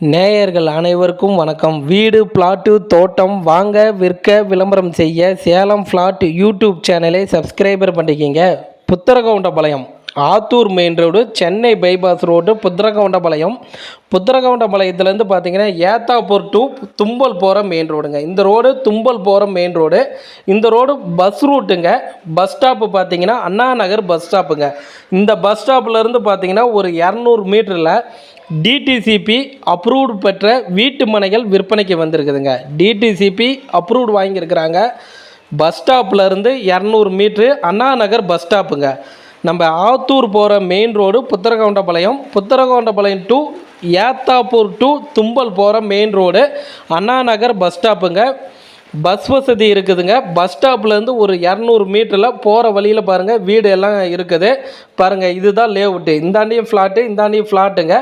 நேயர்கள் அனைவருக்கும் வணக்கம். வீடு பிளாட்டு தோட்டம் வாங்க விற்க விளம்பரம் செய்ய சேலம் பிளாட் யூடியூப் சேனலை சப்ஸ்கிரைபர் பண்ணிக்கிங்க. Putharagoundapalayam. Attur main road Chennai bypass road Puthiragoundapalayam. புத்திரகவுண்டபாளையத்துலேருந்து பார்த்தீங்கன்னா ஏத்தாப்பூர் டு தும்பல் போகிற மெயின் ரோடுங்க இந்த ரோடு தும்பல் போகிற மெயின் ரோடு இந்த ரோடு பஸ் ரூட்டுங்க பஸ் ஸ்டாப்பு பார்த்தீங்கன்னா அண்ணா நகர் பஸ் ஸ்டாப்புங்க இந்த பஸ் ஸ்டாப்லேருந்து பார்த்தீங்கன்னா ஒரு இரநூறு மீட்டரில் டிடிசிபி அப்ரூவ்டு பெற்ற வீட்டு மனைகள் விற்பனைக்கு வந்திருக்குதுங்க. டிடிசிபி அப்ரூவ்டு வாங்கியிருக்கிறாங்க. பஸ் ஸ்டாப்லேருந்து இரநூறு மீட்ரு அண்ணா நகர் பஸ் ஸ்டாப்புங்க நம்ம ஆத்தூர் போகிற main road Putharagoundapalayam Putharagoundapalayam to Ethapur to Thumbal போகிற main road Anna Nagar bus ஸ்டாப்புங்க bus வசதி இருக்குதுங்க. பஸ் ஸ்டாப்லேருந்து ஒரு இரநூறு மீட்டரில் போகிற வழியில் பாருங்கள் வீடு எல்லாம் இருக்குது. பாருங்கள் இதுதான் லேஅவுட்டு இந்தாண்டியும் ஃப்ளாட்டு இந்தாண்டியும் ஃப்ளாட்டுங்க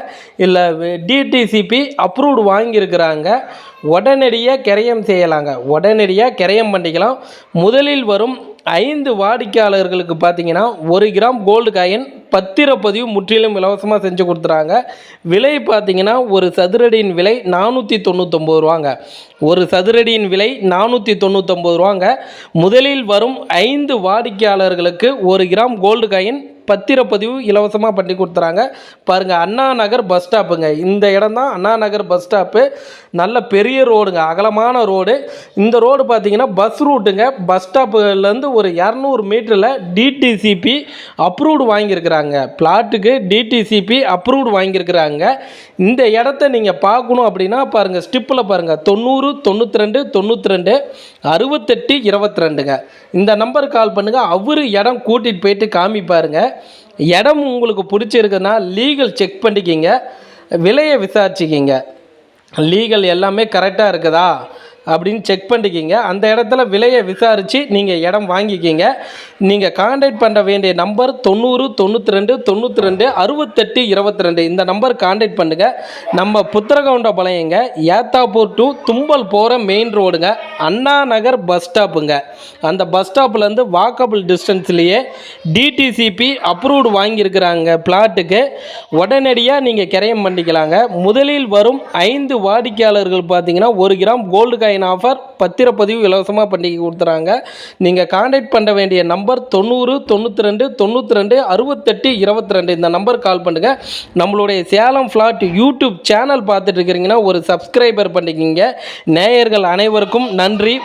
இல்லை டிடிசிபி அப்ரூவ்டு வாங்கியிருக்கிறாங்க. உடனடியாக கிரயம் செய்யலாங்க. உடனடியாக கிரயம் பண்ணிக்கலாம். முதலில் வரும் ஐந்து வாடிக்கையாளர்களுக்கு பார்த்தீங்கன்னா ஒரு கிராம் கோல்டு காயின் பத்திரப்பதிவு முற்றிலும் இலவசமாக செஞ்சு கொடுத்துறாங்க. விலை பார்த்தீங்கன்னா ஒரு சதுரடியின் விலை நானூற்றி தொண்ணூற்றொம்பது ரூபாங்க. ஒரு சதுரடியின் விலை நானூற்றி தொண்ணூற்றொம்பது ரூபாங்க. முதலில் வரும் ஐந்து வாடிக்கையாளர்களுக்கு ஒரு கிராம் கோல்டு காயின் பத்திரப்பதிவு இலவசமாக பண்ணி கொடுத்துறாங்க. பாருங்கள் அண்ணா நகர் பஸ் ஸ்டாப்புங்க. இந்த இடம் தான் அண்ணா நகர் பஸ் ஸ்டாப்பு. நல்ல பெரிய ரோடுங்க அகலமான ரோடு. இந்த ரோடு பார்த்தீங்கன்னா பஸ் ரூட்டுங்க. பஸ் ஸ்டாப்புலேருந்து ஒரு இரநூறு மீட்டரில் டிடிசிபி அப்ரூவ்டு வாங்கியிருக்கிறாங்க. பிளாட்டுக்கு டிடிசிபி அப்ரூவ்டு வாங்கியிருக்கிறாங்க. இந்த இடத்த நீங்கள் பார்க்கணும் அப்படின்னா பாருங்கள் ஸ்டிப்பில் பாருங்கள் தொண்ணூறு தொண்ணூற்றி ரெண்டு தொண்ணூற்றி ரெண்டு அறுபத்தெட்டு இருபத்தி ரெண்டுங்க இந்த நம்பருக்கு கால் பண்ணுங்கள் அவர் இடம் கூட்டிகிட்டு போயிட்டு காமிப்பாருங்க. இடம் உங்களுக்கு பிடிச்சிருக்குன்னா லீகல் செக் பண்ணிக்கிங்க விலையை விசாரிச்சுக்கிங்க. லீகல் எல்லாமே கரெக்டாக இருக்குதா அப்படின்னு செக் பண்ணிக்கிங்க. அந்த இடத்துல விலையை விசாரித்து நீங்கள் இடம் வாங்கிக்கிங்க. நீங்கள் காண்டாக்ட் பண்ண வேண்டிய நம்பர் தொண்ணூறு தொண்ணூற்றி ரெண்டு தொண்ணூற்றி ரெண்டு அறுபத்தெட்டு இருபத்தி ரெண்டு இந்த நம்பர் காண்டாக்ட் பண்ணுங்கள் நம்ம புத்திரகவுண்டபாளையங்க ஏத்தாப்பூர் டு தும்பல் போகிற மெயின் ரோடுங்க அண்ணா நகர் பஸ் ஸ்டாப்புங்க. அந்த பஸ் ஸ்டாப்லேருந்து வாக்கபிள் டிஸ்டன்ஸ்லேயே டிடிசிபி அப்ரூவ்டு வாங்கியிருக்கிறாங்க பிளாட்டுக்கு உடனடியாக நீங்கள் கிரயம் பண்ணிக்கலாங்க. முதலில் வரும் ஐந்து வாடிக்கையாளர்கள் பார்த்தீங்கன்னா ஒரு கிராம் கோல்டு காயின் ஆஃபர் பத்திரப்பதிவு இலவசமாக பண்ணி கொடுத்துறாங்க. நீங்கள் காண்டாக்ட் பண்ண வேண்டிய நம்பர் தொண்ணூறு தொண்ணூற்றி ரெண்டு தொண்ணூற்றி ரெண்டு அறுபத்தெட்டு இருபத்தி ரெண்டு இந்த நம்பர் கால் பண்ணுங்கள் நம்மளுடைய சேலம் ஃப்ளாட் யூடியூப் சேனல் பார்த்துட்டு இருக்கிறீங்கன்னா ஒரு சப்ஸ்கிரைபர் பண்ணிக்கிங்க. நேயர்கள் அனைவருக்கும் நன்றி